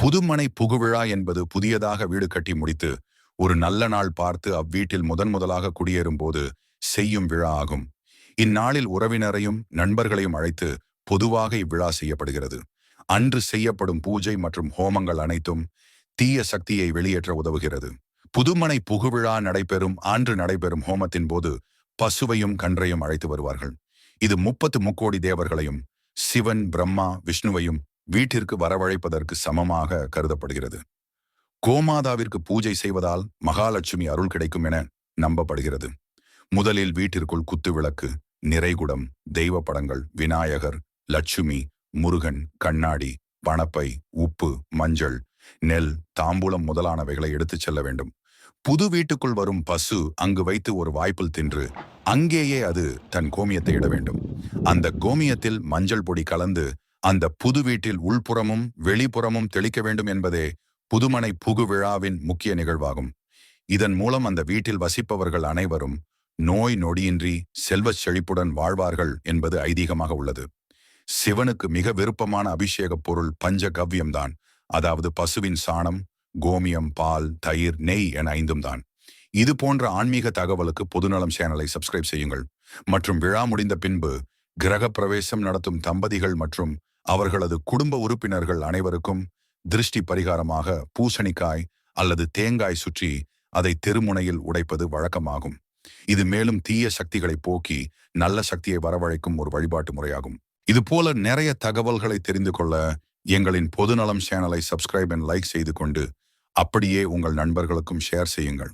புதுமனை புகுவிழா என்பது புதியதாக வீடு கட்டி முடித்து ஒரு நல்ல நாள் பார்த்து அவ்வீட்டில் முதன் முதலாக குடியேறும் போது செய்யும் விழா ஆகும். இந்நாளில் உறவினரையும் நண்பர்களையும் அழைத்து பொதுவாக இவ்விழா செய்யப்படுகிறது. அன்று செய்யப்படும் பூஜை மற்றும் ஹோமங்கள் அனைத்தும் தீய சக்தியை வெளியேற்ற உதவுகிறது. புதுமனை புகுவிழா நடைபெறும் ஆண்டு நடைபெறும் ஹோமத்தின் போது பசுவையும் கன்றையும் அழைத்து வருவார்கள். இது முப்பத்து முக்கோடி தேவர்களையும் சிவன் பிரம்மா விஷ்ணுவையும் வீட்டிற்கு வரவழைப்பதற்கு சமமாக கருதப்படுகிறது. கோமாதாவிற்கு பூஜை செய்வதால் மகாலட்சுமி அருள் கிடைக்கும் என நம்பப்படுகிறது. முதலில் வீட்டிற்குள் குத்து விளக்கு நிறைகுடம் தெய்வ படங்கள் விநாயகர் லட்சுமி முருகன் கண்ணாடி பணப்பை உப்பு மஞ்சள் நெல் தாம்பூலம் முதலானவைகளை எடுத்துச் செல்ல வேண்டும். புது வீட்டுக்குள் வரும் பசு அங்கு வைத்து ஒரு வாய்ப்பில் தின்று அங்கேயே அது தன் கோமியத்தை இட வேண்டும். அந்த கோமியத்தில் மஞ்சள் பொடி கலந்து அந்த புது வீட்டில் உள்புறமும் வெளிப்புறமும் தெளிக்க வேண்டும் என்பதே புதுமனை புகு விழாவின் முக்கிய நிகழ்வாகும். இதன் மூலம் அந்த வீட்டில் வசிப்பவர்கள் அனைவரும் நோய் நொடியின்றி செல்வச் செழிப்புடன் வாழ்வார்கள் என்பது ஐதீகமாக உள்ளது. சிவனுக்கு மிக விருப்பமான அபிஷேகப் பொருள் பஞ்ச கவ்யம்தான் அதாவது பசுவின் சாணம் கோமியம் பால் தயிர் நெய் என ஐந்தும் தான். இது போன்ற ஆன்மீக தகவலுக்கு பொதுநலம் சேனலை சப்ஸ்கிரைப் செய்யுங்கள். மற்றும் விழா முடிந்த பின்பு கிரக பிரவேசம் நடத்தும் தம்பதிகள் மற்றும் அவர்களது குடும்ப உறுப்பினர்கள் அனைவருக்கும் திருஷ்டி பரிகாரமாக பூசணிக்காய் அல்லது தேங்காய் சுற்றி அதை தெருமுனையில் உடைப்பது வழக்கமாகும். இது மேலும் தீய சக்திகளை போக்கி நல்ல சக்தியை வரவழைக்கும் ஒரு வழிபாட்டு முறையாகும். இது போல நிறைய தகவல்களை தெரிந்து கொள்ள எங்களின் பொதுநலம் சேனலை சப்ஸ்கிரைப் அண்ட் லைக் செய்து கொண்டு அப்படியே உங்கள் நண்பர்களுக்கும் ஷேர் செய்யுங்கள்.